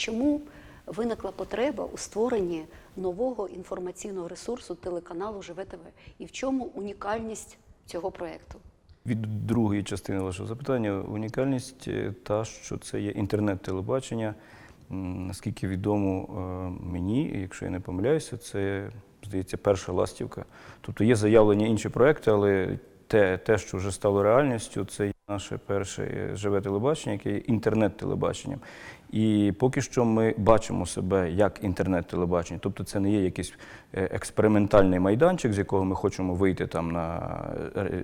Чому виникла потреба у створенні нового інформаційного ресурсу телеканалу Живе ТВ? І в чому унікальність цього проєкту? Від другої частини вашого запитання унікальність е, та, що це є інтернет-телебачення. Наскільки відомо е, мені, якщо я не помиляюся, це здається перша ластівка. Тобто є заявлені інші проекти, але те, те, що вже стало реальністю, це наше перше е, живе телебачення, яке є інтернет-телебаченням. І поки що ми бачимо себе як інтернет-телебачення. Тобто це не є якийсь е, експериментальний майданчик, з якого ми хочемо вийти там на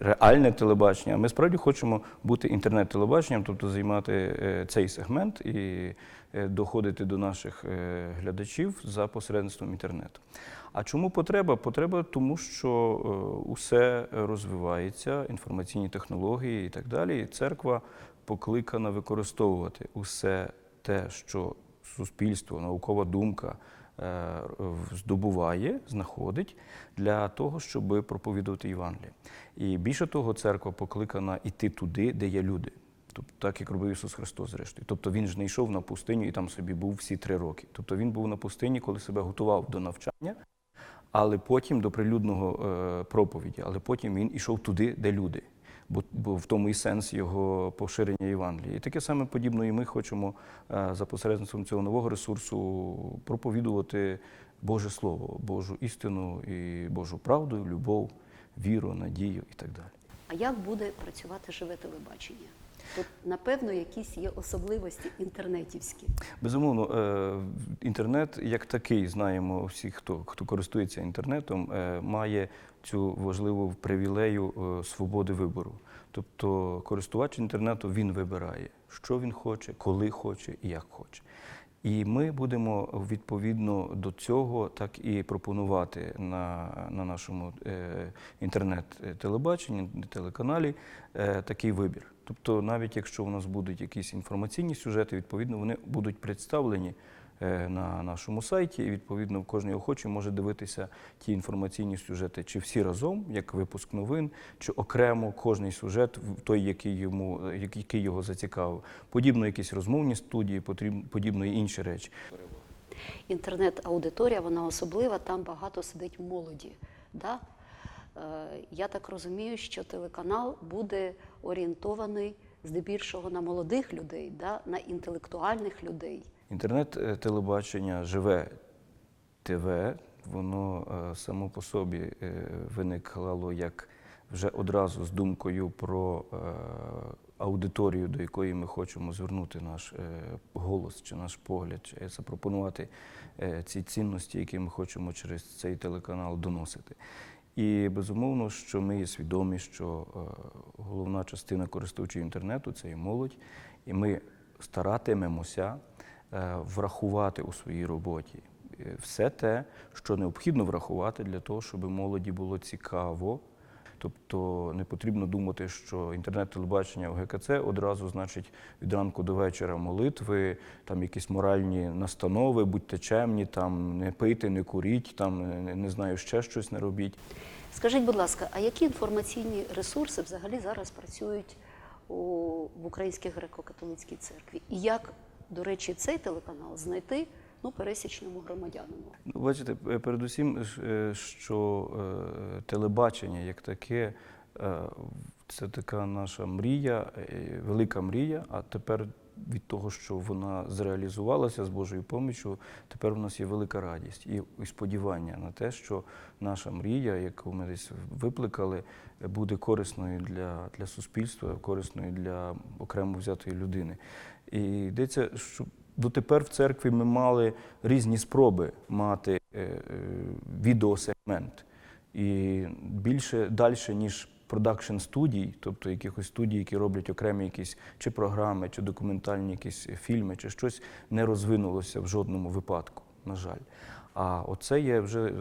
реальне телебачення. Ми справді хочемо бути інтернет-телебаченням, тобто займати е, цей сегмент і е, доходити до наших е, глядачів за посередництвом інтернету. А чому потреба? Потреба тому, що е, усе розвивається, інформаційні технології і так далі. І церква покликана використовувати усе те, що суспільство, наукова думка е, здобуває, знаходить для того, щоб проповідувати Євангеліє. І більше того, церква покликана йти туди, де є люди. Тобто, так як робив Ісус Христос, зрештою. Тобто він ж не йшов на пустиню і там собі був всі три роки. Тобто він був на пустині, коли себе готував до навчання, але потім до прилюдного е, проповіді, але потім він ішов туди, де люди. Бо, бо в тому і сенс його поширення Євангелії. І таке саме подібно, і ми хочемо е, за посередництвом цього нового ресурсу проповідувати Боже Слово, Божу істину і Божу правду, любов, віру, надію і так далі. А як буде працювати живе телебачення? Тут, напевно, якісь є особливості інтернетівські. Безумовно, е, інтернет як такий, знаємо всі, хто, хто користується інтернетом, е, має цю важливу привілею е, свободи вибору. Тобто користувач інтернету він вибирає, що він хоче, коли хоче і як хоче. І ми будемо відповідно до цього так і пропонувати на, на нашому е, інтернет-телебаченні, телеканалі е, такий вибір. Тобто, навіть якщо у нас будуть якісь інформаційні сюжети, відповідно вони будуть представлені е, на нашому сайті, і відповідно кожен охочий може дивитися ті інформаційні сюжети, чи всі разом, як випуск новин, чи окремо кожний сюжет, той, який йому який його зацікавив. Подібно якісь розмовні студії, подібно і інші речі. Інтернет-аудиторія, вона особлива, там багато сидить молоді. Да? Е, Я так розумію, що телеканал буде орієнтований здебільшого на молодих людей, да? на інтелектуальних людей. Інтернет-телебачення живе ТВ, воно е, само по собі е, виникало як вже одразу з думкою про е, аудиторію, до якої ми хочемо звернути наш е, голос чи наш погляд, чи запропонувати е, ці цінності, які ми хочемо через цей телеканал доносити. І безумовно, що ми є свідомі, що е, головна частина користувачів інтернету це і молодь, і ми старатимемося е, врахувати у своїй роботі е, все те, що необхідно врахувати для того, щоб молоді було цікаво. Тобто не потрібно думати, що інтернет-телебачення в ГКЦ одразу значить від ранку до вечора молитви, там якісь моральні настанови, будьте чемні, там не пийте, не куріть, там не знаю, ще щось не робіть. Скажіть, будь ласка, а які інформаційні ресурси взагалі зараз працюють у, в Українській греко-католицькій церкві? І як, до речі, цей телеканал знайти ну, пересічному громадянину? Ну, бачите, е, передусім, е, що е, телебачення як таке, це така наша мрія, велика мрія, а тепер від того, що вона зреалізувалася з Божою поміччю, тепер у нас є велика радість і, сподівання на те, що наша мрія, яку ми десь викликали, буде корисною для, для суспільства, корисною для окремо взятої людини. І йдеться, що дотепер в церкві ми мали різні спроби мати е, е, відеосегмент. І більше далі, ніж продакшн студій, тобто якихось студій, які роблять окремі якісь чи програми, чи документальні якісь фільми, чи щось не розвинулося в жодному випадку, на жаль. А оце є вже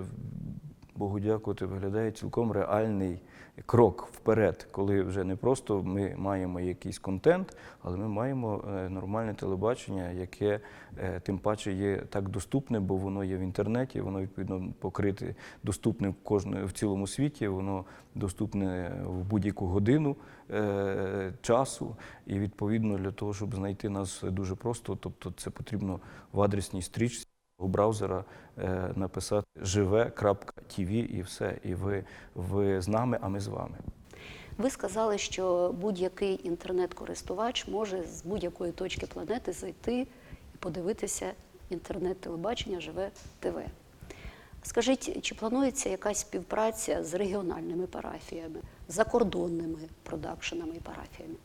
Богу дякувати, виглядає цілком реальний крок вперед, коли вже не просто ми маємо якийсь контент, але ми маємо е, нормальне телебачення, яке е, тим паче є так доступне, бо воно є в інтернеті, воно відповідно покрите, доступне в кожне в цілому світі, воно доступне в будь-яку годину е, часу. І відповідно для того, щоб знайти нас дуже просто, тобто це потрібно в адресній стрічці у браузера е, написати живе.тв і все. І ви, ви з нами, а ми з вами. Ви сказали, що будь-який інтернет-користувач може з будь-якої точки планети зайти і подивитися інтернет-телебачення Живе ТВ. Скажіть, чи планується якась співпраця з регіональними парафіями, закордонними продакшенами і парафіями?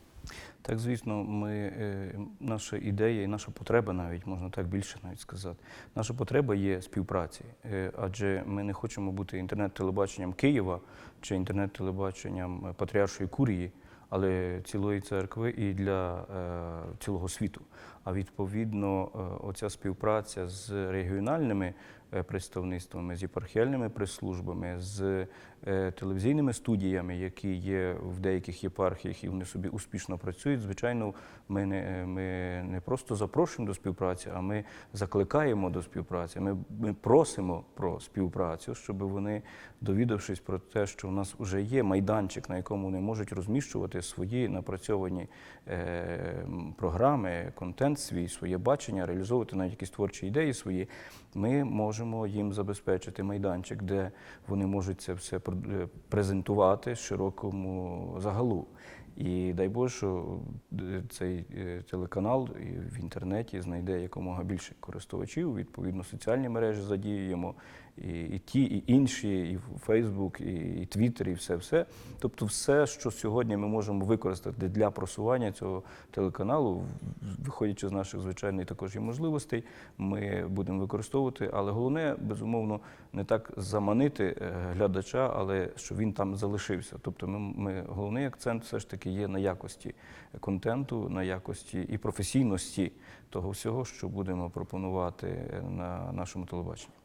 Так, звісно, ми, е, наша ідея і наша потреба навіть, можна так більше навіть сказати. Наша потреба є співпраці, е, адже ми не хочемо бути інтернет-телебаченням Києва чи інтернет-телебаченням Патріаршої курії, але цілої церкви і для е, цілого світу. А відповідно, оця співпраця з регіональними представництвами, з єпархіальними прес-службами, з е, телевізійними студіями, які є в деяких єпархіях і вони собі успішно працюють. Звичайно, ми не, е, ми не просто запрошуємо до співпраці, а ми закликаємо до співпраці. Ми, ми просимо про співпрацю, щоб вони, довідавшись про те, що в нас вже є майданчик, на якому вони можуть розміщувати свої напрацьовані е, програми, контент свій, своє бачення, реалізовувати навіть якісь творчі ідеї свої, ми можемо їм забезпечити майданчик, де вони можуть це все е, презентувати широкому загалу. І дай Боже, що е, цей е, телеканал в інтернеті знайде якомога більше користувачів. Відповідно, соціальні мережі задіюємо, і, і ті, і інші, і Фейсбук, і, Твіттер, і все все. Тобто, все, що сьогодні ми можемо використати для просування цього телеканалу, виходячи з наших звичайних також і можливостей, ми будемо використовувати. Але головне, безумовно, не так заманити е, глядача, але щоб він там залишився. Тобто, ми, ми головний акцент все ж таки є на якості контенту, на якості і професійності того всього, що будемо пропонувати на нашому телебаченні.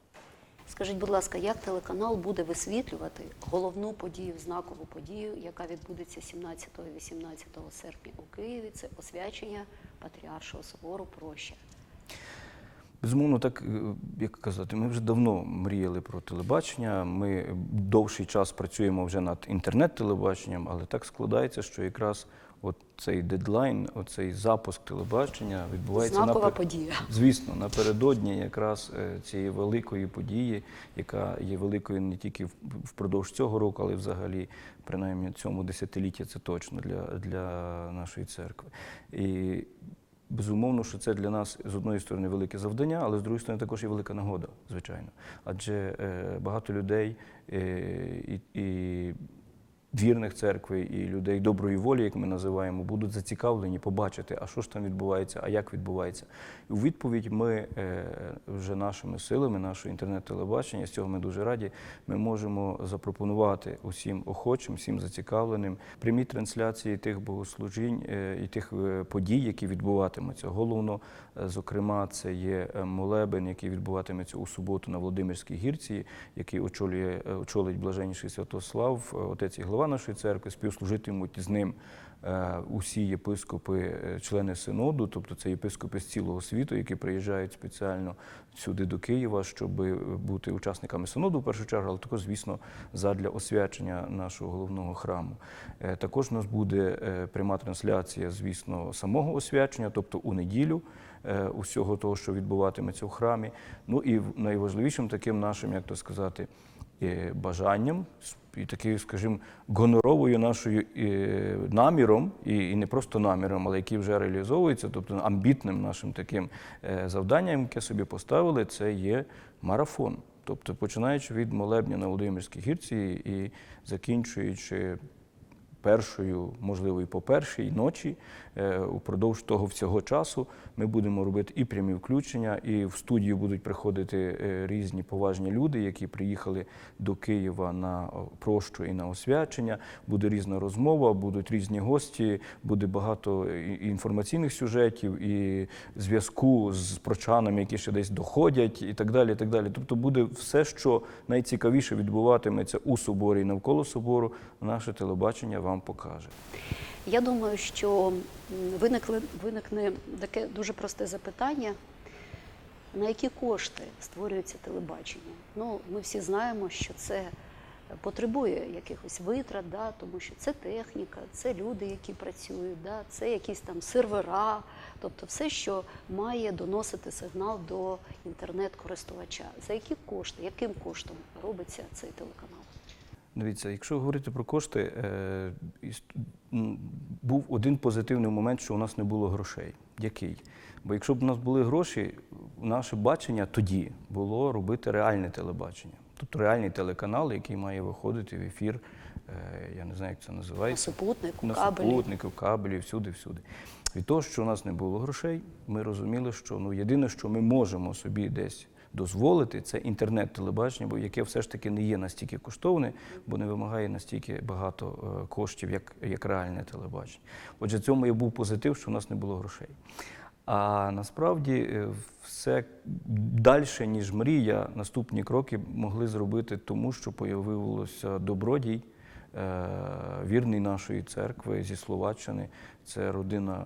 Скажіть, будь ласка, як телеканал буде висвітлювати головну подію, знакову подію, яка відбудеться 17-18 серпня у Києві? Це освячення Патріаршого собору Проща. Безумовно, так е, як казати, ми вже давно мріяли про телебачення. Ми довший час працюємо вже над інтернет-телебаченням, але так складається, що якраз от цей дедлайн, оцей запуск телебачення відбувається Знакова напер- подія. Звісно, напередодні якраз е, цієї великої події, яка є великою не тільки впродовж цього року, але й взагалі, принаймні, цьому десятилітті це точно для, для нашої церкви. І безумовно, що це для нас з одної сторони велике завдання, але з другої сторони також і велика нагода, звичайно. Адже е, багато людей е, і, і вірних церкви і людей доброї волі, як ми називаємо, будуть зацікавлені побачити, а що ж там відбувається, а як відбувається. І у відповідь ми е, вже нашими силами, нашого інтернет-телебачення, з цього ми дуже раді, ми можемо запропонувати усім охочим, всім зацікавленим прямі трансляції тих богослужінь е, і тих е, подій, які відбуватимуться. Головно, зокрема, це є молебен, який відбуватиметься у суботу на Володимирській гірці, який очолює, очолить блаженніший Святослав, отець і глава нашої церкви, співслужитимуть з ним е, усі єпископи, е, члени синоду, тобто це єпископи з цілого світу, які приїжджають спеціально сюди до Києва, щоб бути учасниками синоду в першу чергу, але також, звісно, задля освячення нашого головного храму. Е, Також у нас буде е, пряма трансляція, звісно, самого освячення, тобто у неділю е, усього того, що відбуватиметься в храмі. Ну і найважливішим таким нашим, як то сказати, е, бажанням і такою, скажімо, гоноровою нашою е, наміром, і, не просто наміром, але який вже реалізовується, тобто амбітним нашим таким е, завданням, яке собі поставили, це є марафон. Тобто, починаючи від молебня на Володимирській гірці і закінчуючи першою, можливо, і по першій ночі. Е, Упродовж того всього часу ми будемо робити і прямі включення, і в студію будуть приходити е, різні поважні люди, які приїхали до Києва на прощу і на освячення. Буде різна розмова, будуть різні гості, буде багато і інформаційних сюжетів, і зв'язку з прочанами, які ще десь доходять, і так далі. І так далі. Тобто буде все, що найцікавіше відбуватиметься у соборі і навколо собору, наше телебачення вам покаже. Я думаю, що виникли, виникне таке дуже просте запитання. На які кошти створюється телебачення? Ну, ми всі знаємо, що це потребує якихось витрат, да, тому що це техніка, це люди, які працюють, да, це якісь там сервера, тобто все, що має доносити сигнал до інтернет-користувача. За які кошти, яким коштом робиться цей телеканал? Дивіться, якщо говорити про кошти, е, був один позитивний момент, що у нас не було грошей. Який? Бо якщо б у нас були гроші, наше бачення тоді було робити реальне телебачення. Тобто реальний телеканал, який має виходити в ефір, е, я не знаю, як це На називається. супутнику, на супутнику, кабелі, всюди, всюди. Від того, що у нас не було грошей, ми розуміли, що ну єдине, що ми можемо собі десь дозволити, це інтернет-телебачення, бо яке все ж таки не є настільки коштовне, бо не вимагає настільки багато е, коштів, як, як реальне телебачення. Отже, в цьому і був позитив, що у нас не було грошей. А насправді е, все далі, ніж мрія, наступні кроки могли зробити тому, що появився добродій, е, вірний нашої церкви зі Словаччини. Це родина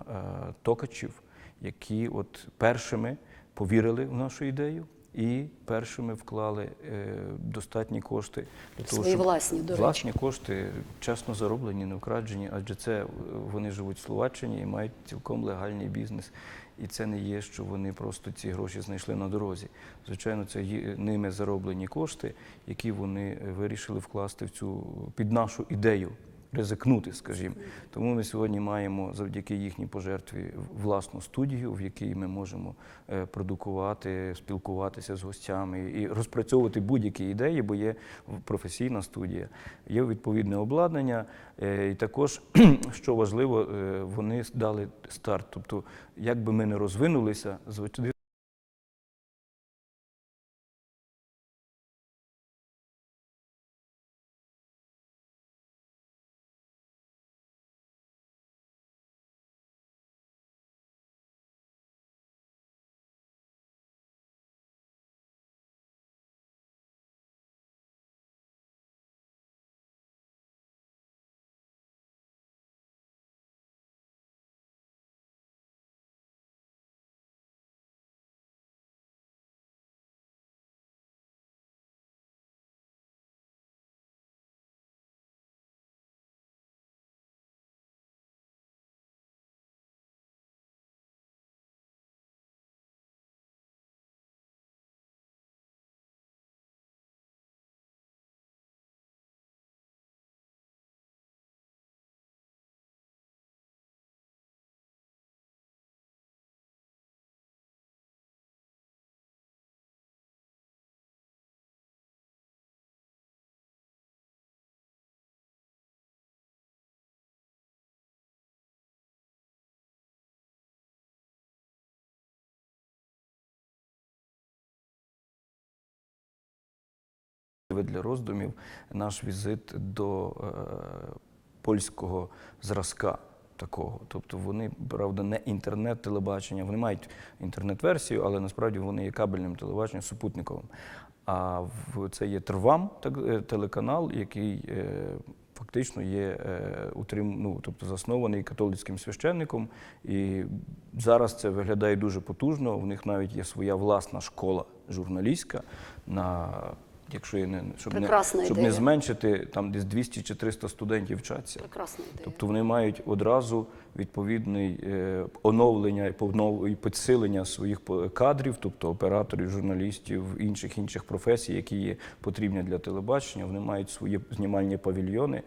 Токачів, які от першими повірили в нашу ідею і першими вклали е, достатні кошти для того, Свої щоб власні, до речі. кошти чесно зароблені, не вкрадені, адже це е, вони живуть в Словаччині і мають цілком легальний бізнес. І це не є, що вони просто ці гроші знайшли на дорозі. Звичайно, це ними зароблені кошти, які вони е, вирішили вкласти в цю під нашу ідею. Ризикнути, скажімо. Тому ми сьогодні маємо завдяки їхній пожертві власну студію, в якій ми можемо е, продукувати, спілкуватися з гостями і розпрацьовувати будь-які ідеї, бо є професійна студія, є відповідне обладнання. е, І також, що важливо, е, вони дали старт. Тобто, як би ми не розвинулися, звичайно. Для роздумів наш візит до е, польського зразка такого. Тобто вони, правда, не інтернет-телебачення, вони мають інтернет-версію, але насправді вони є кабельним телебаченням супутниковим. А в це є Трвам, так, е, телеканал, який е, фактично є е, утрим, ну, тобто заснований католицьким священником. І зараз це виглядає дуже потужно. У них навіть є своя власна школа журналістська на Якщо я не щоб, не Прекрасна щоб не зменшити, там десь 200 чи 300 студентів вчаться. Прекрасна ідея. Тобто вони мають одразу відповідний е, оновлення і підсилення своїх кадрів, тобто операторів, журналістів, інших інших професій, які є потрібні для телебачення. Вони мають свої знімальні павільйони.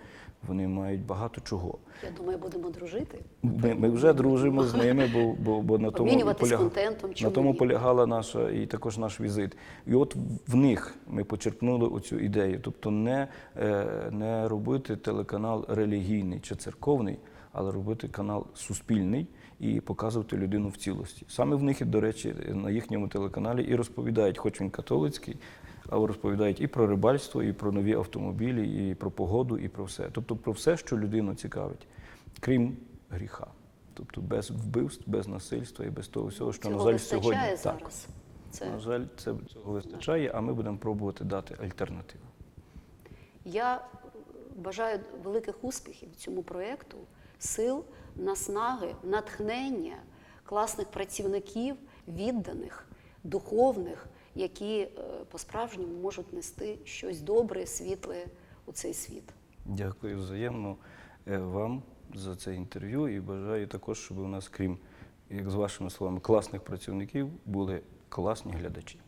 Вони мають багато чого. Я думаю, будемо дружити. Ми, ми вже дружимо з ними, бо, бо, бо на тому Обмінюватись контентом, на тому полягала наша і також наш візит. І от в них ми почерпнули оцю ідею, тобто не, е, не робити телеканал релігійний чи церковний, але робити канал суспільний і показувати людину в цілості. Саме в них, до речі, на їхньому телеканалі і розповідають, хоч він католицький, але розповідають і про рибальство, і про нові автомобілі, і про погоду, і про все. Тобто про все, що людину цікавить, крім гріха. Тобто без вбивств, без насильства і без того всього, що, Цього на жаль, сьогодні. зараз. Це На жаль, це цього вистачає, а ми будемо пробувати дати альтернативу. Я бажаю великих успіхів цьому проєкту, сил, наснаги, натхнення, класних працівників, відданих, духовних, які е, по-справжньому можуть нести щось добре, світле у цей світ. Дякую взаємно е, вам за це інтерв'ю і бажаю також, щоб у нас, крім, як з вашими словами, класних працівників, були класні глядачі.